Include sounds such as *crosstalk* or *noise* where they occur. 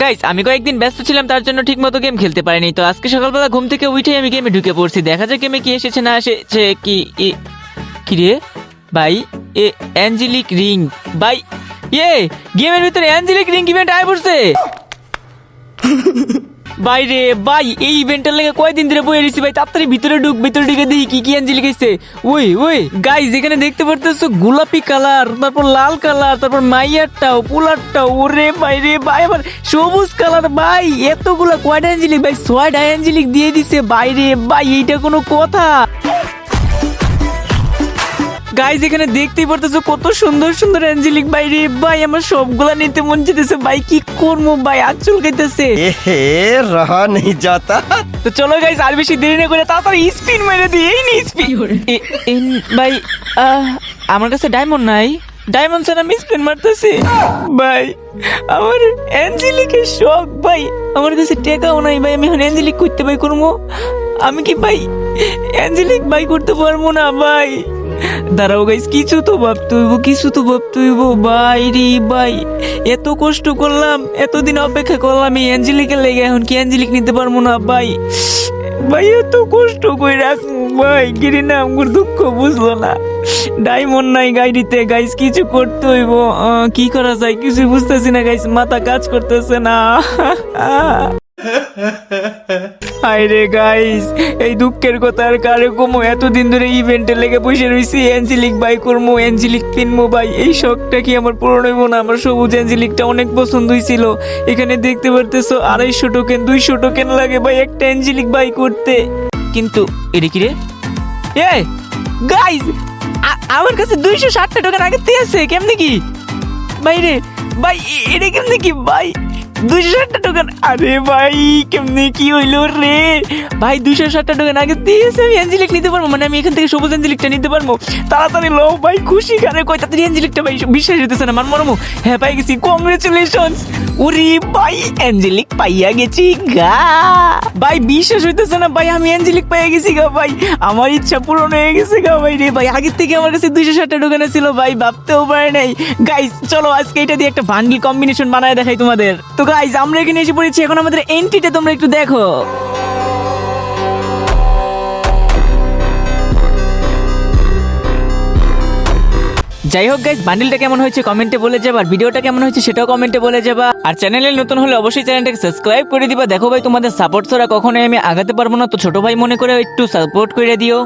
Guys আমি কয়েকদিন ব্যস্ত ছিলাম, তার জন্য ঠিক মতো গেম খেলতে পারিনি। তো আজকে সকালবেলা ঘুম থেকে উঠে আমি গেমে ঢুকে পড়ছি। দেখা যাক গেমে কি এসেছে, না এসেছে, কি, এ, কি রে? ভাই এ অ্যাঞ্জেলিক রিং ভাই ইয়ে গেমের ভিতরে অ্যাঞ্জেলিক রিং ইভেন্ট আয় পড়ছে! *laughs* ভাই রে ভাই, এই ইভেন্টের লেগে কয়দিন ধরে বয়ে রয়েছি, ভাই? তাড়াতাড়ি ভিতরে ঢুক, ভিতরে ঢুকে দেখি কি কি অ্যাঞ্জেলিক লিখেছে ওই ওই গাইজ এখানে দেখতে পারতেছো, গোলাপি কালার তারপর লাল কালার তারপর মাইয়ারটাও, পোলারটাও, ওরে বাইরে ভাই, আবার সবুজ কালার ভাই, এতগুলা কয়টা লিখ ভাই ছয়টা লিখ দিয়ে দিছে বাইরে ভাই, এইটা কোনো কথা। গাইজ এখানে দেখতেই পারতেছো কত সুন্দর সুন্দর অ্যাঞ্জেলিক ভাই রে ভাই আমার সবগুলা নিতে মন যেতেছে ভাই কি করব ভাই? আর চুলকাইতেছে। এহে রহা নেই যাতা। তো চলো গাইজ আর বেশি দেরি না করে তাড়াতাড়ি স্পিন মেরে দিই। এই নি স্পিন ভাই আমার কাছে ডায়মন্ড নাই। ডায়মন্ড ছাড়া আমি স্পিন মারতেছি। ভাই আমার অ্যাঞ্জেলিকের শখ ভাই। আমার কাছে টেকাও নাই ভাই। আমি এখন অ্যাঞ্জেলিক করতে ভাই করব। আমি কি ভাই অ্যাঞ্জেলিক ভাই করতে পারব না ভাই? দাঁড়াও গাইস কিছু তো ভাবতে হইব, কিছু তো ভাবতে হইব। ভাই রে ভাই এত কষ্ট করলাম, এতদিন অপেক্ষা করলাম এই অ্যাঞ্জেলিকের লেগে, এখন কি অ্যাঞ্জেলিক নিতে পারব না? ভাই ভাই এত কষ্ট করে রাখব ভাই গিরি না, আমার দুঃখ বুঝলো না। ডায়মন্ড নাই গাড়িতে গাইস কিছু করতে হইব। কি করা যায়? কিছু বুঝতেছি না গাইস মাথা কাজ করতেছে না। *laughs* হাইরে গাইস এই দুঃখের কথা আর কারে কমো? এতদিন ধরে ইভেন্টে লেগে বসে রইছি অ্যাঞ্জেলিক বাই করব অ্যাঞ্জেলিক পিনবো ভাই। এই শখটা কি আমার পূরণ হইব না? আমার সবুজ অ্যাঞ্জেলিকটা অনেক পছন্দ হয়েছিল এখানে দেখতে পারতেছো, আড়াইশো টোকেন দুইশো টোকেন লাগে ভাই একটা অ্যাঞ্জেলিক বাই করতে। কিন্তু এটা কি রে? এ গাইস আমার কাছে দুইশো ষাটটা টোকেন আগে আছে কেমনে কি? ভাই রে, ভাই এটা কেমনে কি? ভাই দুইশো ষাটটা টোকেন আরে ভাই, কেমনে কি হইল রে? ভাই, দুইশো ষাটটা টোকেন আগে দিয়েছে, আমি নিতে পারব? মানে আমি এখান থেকে সবুজ নিতে পারব? তাড়াতাড়ি লো ভাই, খুশি কারে? কয় ভাই, বিশ্বাস হইতেছে না, মান হ্যাঁ পাই গেছি। কংগ্রেচুলেশনস উরি ভাই পাইয়া গেছি গা। ভাই, বিশ্বাস হইতেছে না, ভাই, আমি পাইয়া গেছি গা, ভাই। আমার ইচ্ছা পূরণ হয়ে গেছে গা, ভাই রে ভাই। আগের থেকে আমার কাছে দুইশো ষাটটা টোকেন ছিল, ভাই, ভাবতেও পারে নাই। গাইস চলো, আজকে এটা দিয়ে একটা বান্ডিল কম্বিনেশন বানায় দেখাই তোমাদের। তো গাইস আমরা এখানে এসে পড়েছি। এখন আমাদের এন্ট্রিটা তোমরা একটু দেখো। যাই হোক গাইস বান্ডিলটা কেমন হয়েছে কমেন্টে বলে যাবা, আর ভিডিওটা কেমন হয়েছে সেটাও কমেন্টে বলে যাবা। আর চ্যানেলে নতুন হলে অবশ্যই চ্যানেলটাকে সাবস্ক্রাইব করে দিবা। দেখো ভাই, তোমাদের সাপোর্ট ছাড়া কখনোই আমি আগাতে পারব না। তো ছোট ভাই মনে করে একটু সাপোর্ট করে দিও।